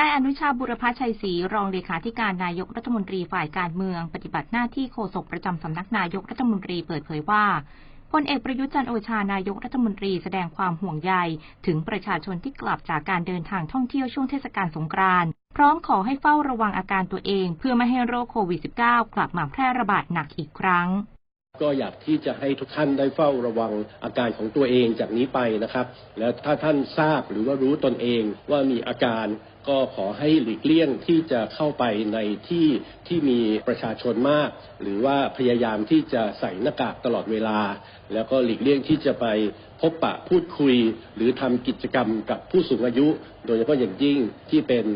นายอนุชาบุรพชัยศรีรองเลขาธิการนายกรัฐมนตรีฝ่ายการเมือง ปฏิบัติหน้าที่โฆษกประจำสำนักนายกรัฐมนตรีเปิดเผยว่าพลเอกประยุทธ์จันโอชานายกรัฐมนตรีแสดงความห่วงใย ถึงประชาชนที่กลับจากการเดินทางท่องเที่ยวช่วงเทศกาลสงกรานต์พร้อมขอให้เฝ้าระวังอาการตัวเอง เพื่อไม่ให้โรคโควิด -19 กลับมาแพร่ระบาดหนักอีกครั้ง ก็อยากที่จะให้ทุกท่านได้เฝ้าระวังอาการของตัวเองจากนี้ไปนะครับ แล้วถ้าท่านทราบหรือว่ารู้ตนเองว่ามีอาการก็ขอให้หลีกเลี่ยงที่จะเข้าไปในที่ที่มีประชาชนมาก หรือว่าพยายามที่จะใส่หน้ากากตลอดเวลา แล้วก็หลีกเลี่ยงที่จะไปพบปะพูดคุย หรือทำกิจกรรมกับผู้สูงอายุ โดยเฉพาะอย่างยิ่งที่เป็น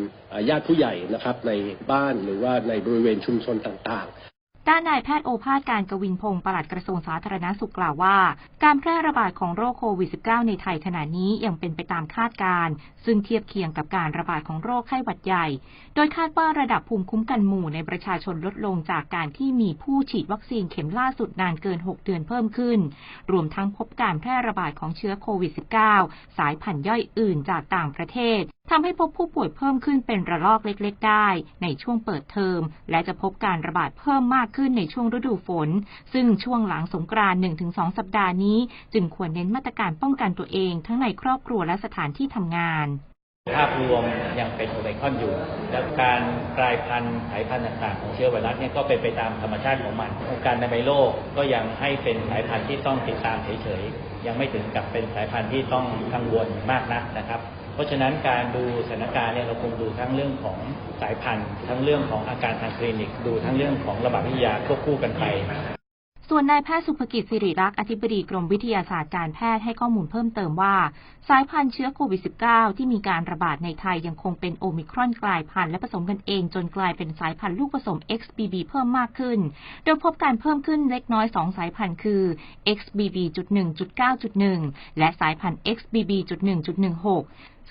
ญาติผู้ใหญ่นะครับในบ้านหรือว่าในบริเวณชุมชนต่างๆ ด้านนายแพทย์โอภาสการกวินพงศ์ปลัดกระทรวงสาธารณสุขกล่าวว่า การแพร่ระบาดของโรคโควิด -19 ในไทยขณะนี้ยังเป็นไปตามคาดการณ์ซึ่งเทียบเคียงกับการระบาดของโรคไข้หวัดใหญ่ โดยคาดว่าระดับภูมิคุ้มกันหมู่ในประชาชนลดลงจากการที่มีผู้ฉีดวัคซีนเข็มล่าสุดนานเกิน 6 เดือนเพิ่มขึ้น รวมทั้งพบการแพร่ระบาดของเชื้อโควิด -19 สายพันธุ์ย่อยอื่นจากต่างประเทศทำให้พบผู้ป่วยเพิ่มขึ้นเป็นระลอกเล็กๆ ได้ ในช่วงเปิดเทอม และจะพบการระบาดเพิ่มมากขึ้นในช่วงฤดูฝน ซึ่งช่วงหลังสงกรานต์1-2 สัปดาห์นี้ จึงควรเน้นมาตรการป้องกันตัวเองทั้งในครอบครัวและสถานที่ทำงานภาพรวมยังเป็นโอไมครอนอยู่ และการกลายพันธุ์สายพันธุ์ต่างๆของเชื้อไวรัสเนี่ยก็เป็นไปตามธรรมชาติของมันองค์การในโลกก็ยังให้เป็นสายพันธุ์ที่ต้องติดตามเฉยๆ ยังไม่ถึงกับเป็นสายพันธุ์ที่ต้องกังวลมากนักนะครับ เพราะฉะนั้นการดูสถานการณ์เนี่ยเราคงดูทั้งเรื่องของสายพันธุ์ ทั้งเรื่องของอาการทางคลินิก ดูทั้งเรื่องของระบาดวิทยาควบคู่กันไป ส่วนนายแพทย์สุภกิจสิริรักษ์อธิบดีกรมวิทยาศาสตร์การแพทย์ให้ข้อมูลเพิ่มเติมว่า สายพันธุ์เชื้อโควิด -19 ที่มีการระบาดในไทยยังคงเป็นโอมิครอนกลายพันธุ์และผสมกันเองจนกลายเป็นสายพันธุ์ลูกผสม XBB เพิ่มมากขึ้น โดยพบการเพิ่มขึ้นเล็กน้อย 2 สายพันธุ์คือ XBB.1.9.1 และสายพันธุ์ XBB.1.16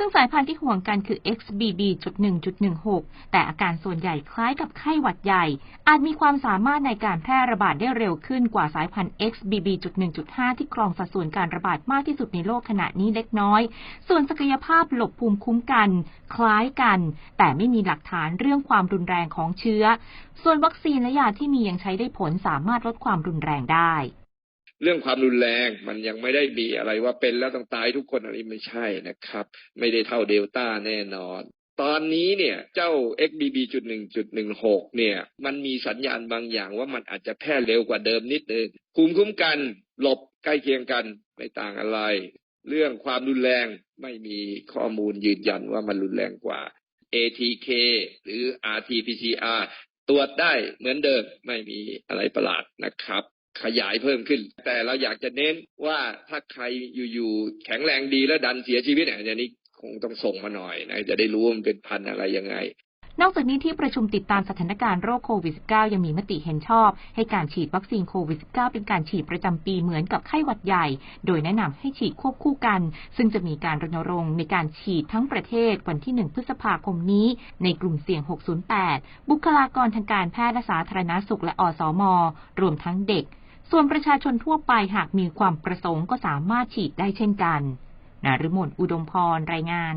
ซึ่งสายพันธุ์ที่ห่วงกันคือ XBB.1.16 แต่อาการส่วนใหญ่คล้ายกับไข้หวัดใหญ่ อาจมีความสามารถในการแพร่ระบาดได้เร็วขึ้นกว่าสายพันธุ์ XBB.1.5 ที่ครองสัดส่วนการระบาดมากที่สุดในโลกขณะนี้เล็กน้อย ส่วนศักยภาพหลบภูมิคุ้มกัน คล้ายกัน แต่ไม่มีหลักฐานเรื่องความรุนแรงของเชื้อ ส่วนวัคซีนและยาที่มียังใช้ได้ผลสามารถลดความรุนแรงได้ เรื่องความรุนแรงมันยังไม่ได้มีอะไรว่าเป็นแล้วต้องตายทุกคนอะไรไม่ใช่นะครับ ไม่ได้เท่าเดลต้าแน่นอน ตอนนี้เนี่ยเจ้า XBB.1.16 เนี่ย มันมีสัญญาณบางอย่างว่ามันอาจจะแพร่เร็วกว่าเดิมนิดนึงภูมิคุ้มกันหลบใกล้เคียงกันไม่ต่างอะไร เรื่องความรุนแรงไม่มีข้อมูลยืนยันว่ามันรุนแรงกว่า ATK หรือ RT-PCR ตรวจได้เหมือนเดิมไม่มีอะไรประหลาดนะครับ ขยายเพิ่มขึ้น แต่เราอยากจะเน้นว่าถ้าใครอยู่ๆแข็งแรงดีแล้วดันเสียชีวิตเนี่ยอันนี้คงต้องส่งมาหน่อยนะจะได้รู้ว่ามันเป็นพันอะไรยังไงนอกจากนี้ที่ประชุมติดตามสถานการณ์โรคโควิด -19 ยังมีมติเห็นชอบ ให้การฉีดวัคซีนโควิด -19 เป็นการฉีดประจำปีเหมือนกับไข้หวัดใหญ่ โดยแนะนำให้ฉีดควบคู่กัน ซึ่งจะมีการรณรงค์ในการฉีดทั้งประเทศวันที่ 1 พฤษภาคมนี้ ในกลุ่มเสี่ยง 608 บุคลากรทางการแพทย์และสาธารณสุขและอสมรวมทั้งเด็ก ส่วนประชาชนทั่วไปหากมีความประสงค์ก็สามารถฉีดได้เช่นกัน นารุมนอุดมพรรายงาน